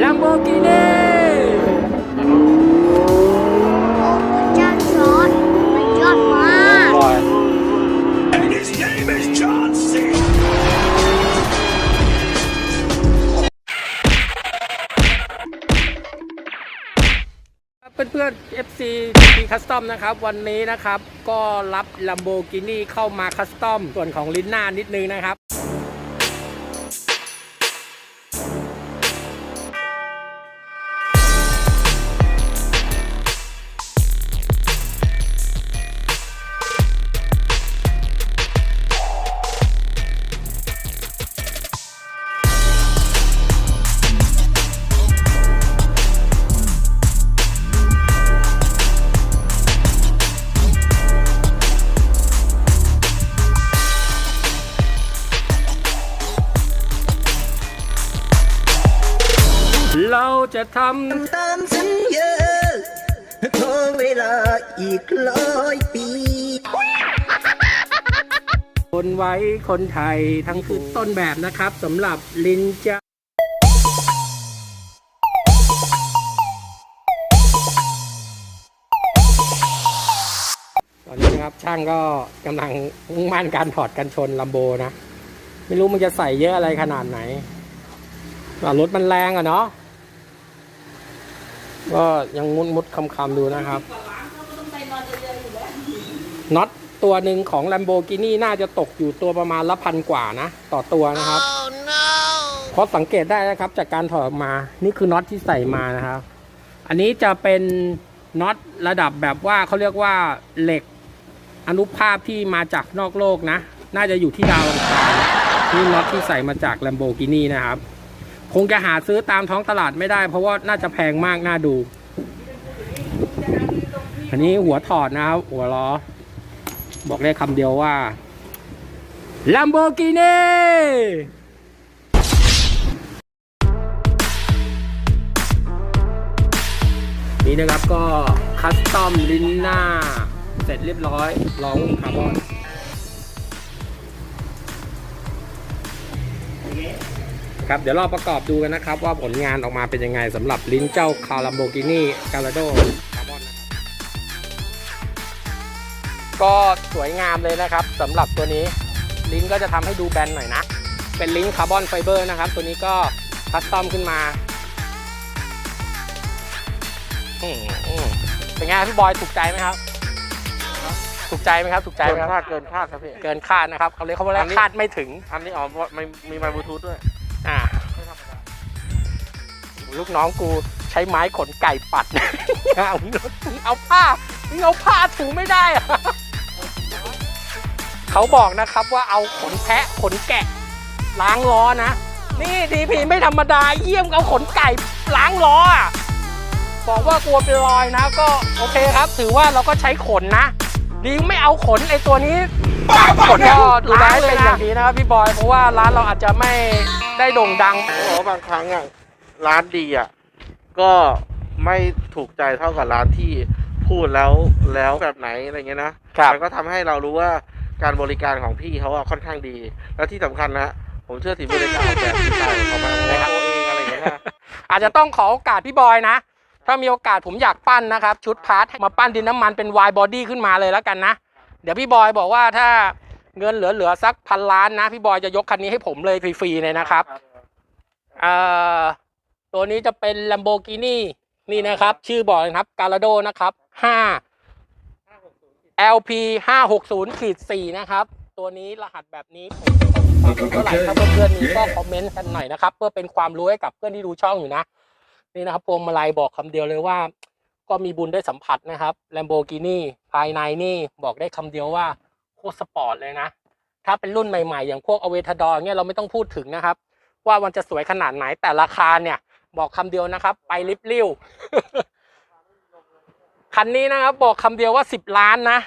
Lamborghini เจ้าจอร์ดมันยอดมากบอย And his name is John C. เพื่อนๆ FC t Custom นะครับวันนี้นะครับก็รับ Lamborghini เข้ามาคัสตอมส่วนของลิ้นหน้านิดนึงนะครับ เราจะทตามสัญญาขอเวลาอีกร้อยปีำคนไว้คนไทยทั้งคือต้นแบบนะครับสำหรับลินจาตอนนี้นะครับช่างก็กำลังมุ่งมั่นการถอดกันชนลัมโบนะ ไม่รู้มันจะใส่เยอะอะไรขนาดไหนว่ารถมันแรงอะเนาะ ก็ยังมุดมุดคำคำๆดูนะครับน็อตตัวหนึ่งของ Lamborghini น่าจะตกอยู่ตัวประมาณละพันกว่านะ ต่อตัวนะครับเพราะสังเกตได้นะครับ จากการถอดออกมา นี่คือน็อตที่ใส่มานะครับ อันนี้จะเป็นน็อตระดับแบบว่าเขาเรียกว่าเหล็กอนุภาพที่มาจากนอกโลกนะ น่าจะอยู่ที่ดาวอังคารนี่น็อตที่ใส่มาจาก Lamborghini นะครับ คงจะหาซื้อตามท้องตลาดไม่ได้ เพราะว่าน่าจะแพงมากน่าดู อันนี้หัวถอดนะครับ หัวล้อ บอกได้คำเดียวว่า Lamborghini นี่นะครับก็คัสตอมลิ้นหน้า เสร็จเรียบร้อยร้องคาร์บอน ครับ เดี๋ยวเราประกอบดูกันนะครับ ว่าผลงานออกมาเป็นยังไงสำหรับลิ้นเจ้าคา r ัมโบกินีกา a าโดคาร์บอนนะครับก็สวยงามเลยนะครับสำหรับตัวนี้ลิ้นก็จะทำให้ดูแบนหน่อยนะ เป็นลิ้นคาร์บอนไฟเบอร์นะครับ ตัวนี้ก็คัสตอมขึ้นมาอืมอืมเป็นไงครับพี่บอยถูกใจไหมครับ ถูกใจไหมครับถูกใจไหมครับคาดเกินคาดครับพี่เกินคาดนะครับเขาเรียกเขาว่าอันนี้คาดไม่ถึงอันนี้อ๋อไม่มีไมค์บลูทูธด้วยอ่า ลูกน้องกูใช้ไม้ขนไก่ปัดเอามึงเอาผ้ามึงเอาผ้าถูไม่ได้อะเขาบอกนะครับว่าเอาขนแพะขนแกะ ล้างล้อนะ นี่ดีพีไม่ธรรมดาเยี่ยมเอาขนไก่ล้างล้ออะบอกว่ากลัวเป็นรอยนะ ก็โอเคครับ ถือว่าเราก็ใช้ขนนะ ดีไม่เอาขนไอตัวนี้ขนก็ดูแลเป็นอย่างดีนะครับพี่บอยเพราะว่าร้านเราอาจจะไม่ได้โด่งดังโอ้โหบางครั้งอะ ร้านดีอะ ก็ไม่ถูกใจเท่ากับร้านที่พูดแล้วแล้วแบบไหนอะไรเงี้ยนะครับ มันก็ทำให้เรารู้ว่าการบริการของพี่เขาอะค่อนข้างดี แล้วที่สำคัญนะผมเชื่อถือมือในการออกแบบดีไซน์ของเขามาเพราะว่าตัวเองอะไรเงี้ยนะ อาจจะต้องขอโอกาสพี่บอยนะ ถ้ามีโอกาสผมอยากปั้นนะครับ ชุดพาร์ทมาปั้นดินน้ำมันเป็นวายบอดี้ขึ้นมาเลยแล้วกันนะ เดี๋ยวพี่บอยบอกว่าถ้าเงินเหลือๆสักพันล้านนะ พี่บอยจะยกคันนี้ให้ผมเลยฟรีๆเลยนะครับ เอ่อ ตัวนี้จะเป็น Lamborghini นี่นะครับ ชื่อบอกเลยนะครับ Gallardo นะครับ5 LP 560ขีด4นะครับ ตัวนี้รหัสแบบนี้ผมจะต้องปรับเท่าไหร่ถ้าเพื่อนๆมีก็คอมเมนต์กันหน่อยนะครับ เพื่อเป็นความรู้ให้กับเพื่อนที่ดูช่องอยู่นะ นี่นะครับพวงมาลัยบอกคำเดียวเลยว่า ก็มีบุญได้สัมผัสนะครับ Lamborghini ภายในนี่บอกได้คำเดียวว่าโคตรสปอร์ตเลยนะ ถ้าเป็นรุ่นใหม่ๆ อย่างพวกอเวทาดอร์เนี่ยเราไม่ต้องพูดถึงนะครับ ว่ามันจะสวยขนาดไหนแต่ราคาเนี่ย บอกคำเดียวนะครับ ไปลิบลิ่วคันนี้นะครับบอกคำเดียวว่าสิบล้านนะ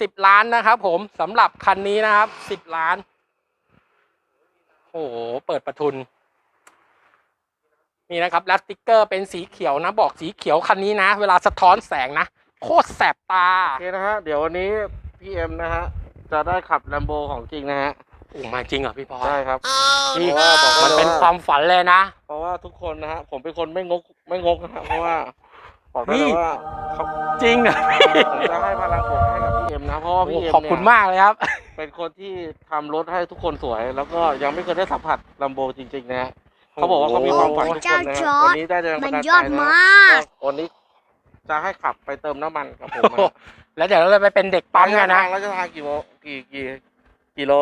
สิบล้านนะครับ ผมสำหรับคันนี้นะครับสิบล้านโอ้โหเปิดประทุนนี่นะครับแล้วสติกเกอร์เป็นสีเขียวนะบอกสีเขียวคันนี้นะ เวลาสะท้อนแสงนะโคตรแสบตาโอเคนะฮะเดี๋ยววันนี้พี่เอ็มนะฮะจะได้ขับแลมโบของจริงนะฮะ โอ้มาจริงเหรอพี่พอใช่ครับพี่เพราะว่าบอกมันได้เป็นว่าความฝันเลยนะ เพราะว่าทุกคนนะฮะผมเป็นคนไม่งกไม่งกนะฮะเพราะว่าบอกได้นี่เลยว่าเขาจริงเหรอผมจะให้พลังบวกให้กับพี่เอ็มนะเพราะว่าพี่เอ็มขอบคุณเนี่ยมากเลยครับ เป็นคนที่ทำรถให้ทุกคนสวย แล้วก็ยังไม่เคยได้สัมผัสลัมโบจริงๆนะฮะเขาบอกว่าเขามีความฝันทุกคนนะฮะเจ้าจอร์จวันนี้ได้แรงบัมันนดาลยใจอดนะมฮะากก็วันนี้จะให้ขับไปเติมน้ำมันกับผมโอ้โหนะ แล้วเดี๋ยวเราจะไปเป็นเด็กปั๊มกันนะแล้วจะทางกี่โลกี่กี่กี่โล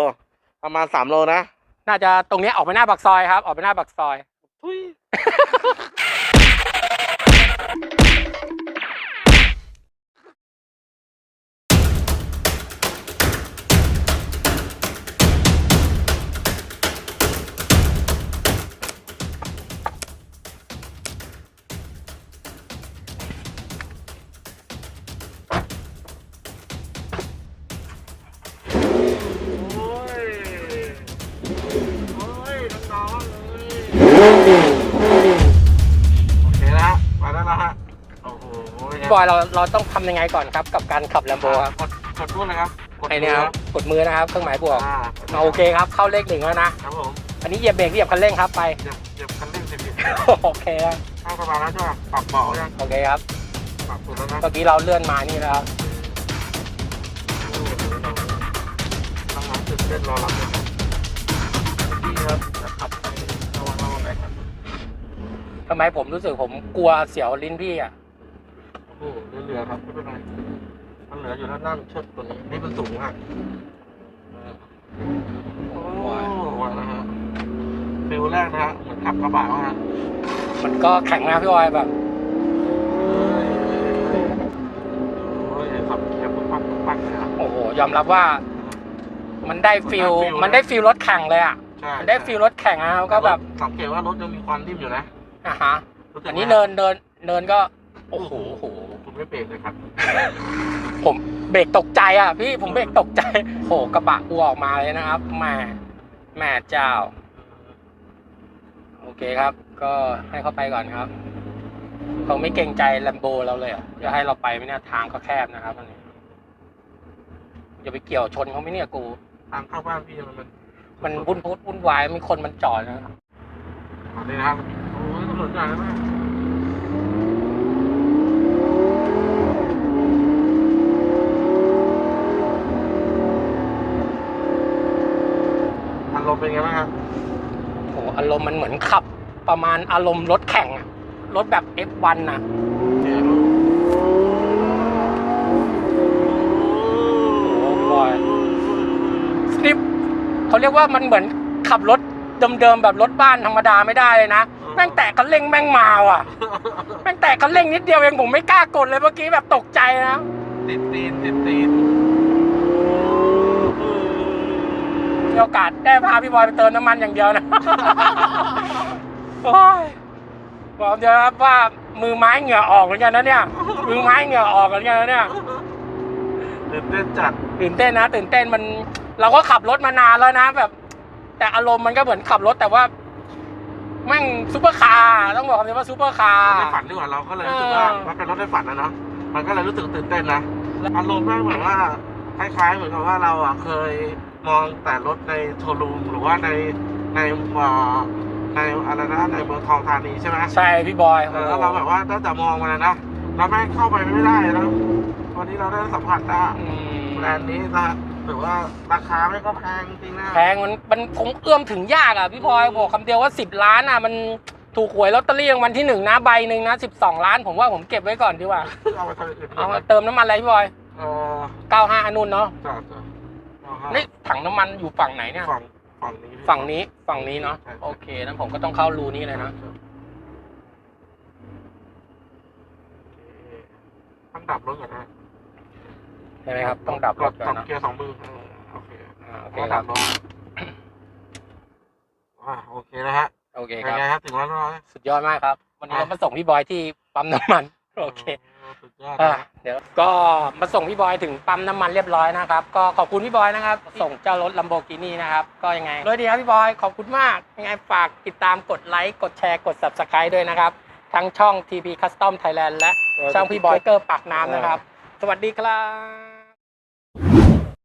ประมาณสามโลนะ น่าจะตรงนี้ออกไปหน้าปากซอยครับ ออกไปหน้าปากซอยทุย โอเคนะฮะมาแล้วนะฮะโอ้โหบอยเราเราต้องทำยังไงก่อนครับกับการขับแลมโบครับกดกดรุ่นเลยครับกดไอเนี่ยครับกดมือนะครับเครื่องหมายบวกอ่าเอาโอเคครับเข้าเลขหนึ่งแล้วนะครับผมอันนี้เหยียบเบรกเหยียบคันเร่งครับไป เหยียบเหยียบคันเร่งเสร็จโอเคครับเข้าสบายแล้วใช่ไหมปรับเบาะยังโอเคครับปรับสุดแล้วนะเมื่อกี้เราเลื่อนมานี่แล้วครับ ทำงานตื่นเต้นรอรับเลย ทำไมผมรู้สึกผมกลัวเสียวลิ้นพี่อะโอ้โหเหลือๆครับไม่เป็นไรมันเหลืออยู่แล้วนั่นเชิดตัวนี้ นี่มันสูงมากโอ้โหว่านะฮะฟิลแรกนะฮะเหมือนขับกระบะว่าฮะมันก็แข็งนะพี่บอยแบบโอ้ยขับเกียร์ปุ๊บปั๊บปุ๊บปั๊บเลยอะโอ้โหยอมรับว่า มันได้ฟิลมันได้ฟิลนะมันได้ฟิลรถแข่งเลยอะ ใช่ มันได้ฟิลรถแข่งนะก็แบบสังเกตว่ารถยังมีควันริมอยู่นะ อะฮะรู้สึกอันนี้ไหมเนินเนินเนินก็โอ้โห คุณไม่เบรกเลยครับ ผมเบรกตกใจอะพี่ผมเบรกตกใจโหกระบะกูออกมาเลยนะครับแหม่แม่เจ้า โอเคครับ ก็ให้เขาไปก่อนครับเขาไม่เกรงใจแลมโบเราเลยเหรอะจะให้เราไปไหมเนี่ยทางก็แคบนะครับอันนี้อย่าไปเกี่ยวชนเขาไหมเนี่ยกู ทางเข้าบ้านพี่มันมันมันวุ่นพุดวุ่นวายมีคนมันจอดนะเอาเลยนะครับโอ้ย ตำรวจจ่ายแล้วแม่อารมณ์เป็นไงบ้างครับโหอารมณ์มันเหมือนขับ ประมาณอารมณ์รถแข่งอะรถแบบ F1 นะเจ๊ลูกโอ้บอยนี่เขาเรียกว่ามันเหมือนขับรถเดิมๆแบบรถบ้านธรรมดาไม่ได้เลยนะ แม่งแตะคันเร่งแม่งมาว่ะแม่งแตะคันเร่งนิดเดียวเองผมไม่กล้ากดเลยเมื่อกี้แบบตกใจนะติดตีนติดตีนมีโอกาสได้พาพี่บอยไปเติมน้ำมันอย่างเดียวนะ โอ้ยบอกเดี๋ยวครับว่ามือไม้เหงื่อออกเหมือนกันนะเนี่ย มือไม้เหงื่อออกเหมือนกันนะเนี่ย ตื่นเต้นจัดตื่นเต้นนะ ตื่นเต้นมัน เราก็ขับรถมานานแล้วนะแบบ แต่อารมณ์มันก็เหมือนขับรถแต่ว่า แม่งซูเปอร์คาร์ต้องบอกเลยว่าซูเปอร์คารถ์ในฝันดีกว่าเราก็เลยรู้สึกว่าเออมันเป็นรถในฝันนะเนาะมันก็เลยรู้สึกตื่นเต้นนะอารมณ์แม่งเหมือนว่าคล้ายๆเหมือนกับว่าเราอะเคยมองแต่รถในโชว์รูมหรือว่าในในเอ่อในอะไรนะในเมืองทองธานีใช่ไหมใช่พี่บอยเออแล้วเราแบบว่าตั้งแต่มองมาแล้วนะเราแม่งเข้าไปไม่ได้แล้ววันนี้เราได้สัมผัสนะอืมแบรนด์นี้นะ ถือว่าราคาไม่ก็แพงจริงนะแพงมันมันคงเอื้อมถึงยากอะพี่บอยบอกคำเดียวว่าสิบล้านอะมันถูกหวยลอตเตอรี่รางวัลที่หนึ่งนะใบหนึ่งนะสิบสองล้าน ผมว่าผมเก็บไว้ก่อนดีกว่า เอาไปทำอื่นเอามาเติมน้ำมันอะไรพี่บอยเออเก้าห้านุ่นเนาะจ้ะจ้ะเอาฮะนี่ถังน้ำมันอยู่ฝั่งไหนเนี่ย ฝั่งฝั่งนี้ฝั่งนี้ฝั่งนี้เนาะใช่ โอเคนั้นผมก็ต้องเข้ารูนี้เลยนะต้องดับรถก่อนนะ ใช่ไหมครับ ต้องดับรถก่ดัอนบนะเกียร์สองมือเออโอเคอ่าโอเคก็คดัรับบรถอ่าโอเคนะฮะโอเคเป็นครับไงครับถึงแล้วเนาะสุดยอดมากครับ วันนี้เรามาส่งพี่บอยที่ปั๊มน้ำมัน โอเคสุดยอดอะนะเดี๋ยวก็มาส่งพี่บอยถึงปั๊มน้ำมันเรียบร้อยนะครับ ก็ขอบคุณพี่บอยนะครับ ส่งเจ้ารถลัมโบกินี่นะครับ ก็ยังไงด้วยดีครับพี่บอย ขอบคุณมาก ยังไงฝากติดตามกดไลค์ กดแชร์ กด subscribe ด้วยนะครับ ทั้งช่อง TP Custom Thailand และช่องพี่บอยเกอร์ปากน้ำนะครับ สวัสดีครับ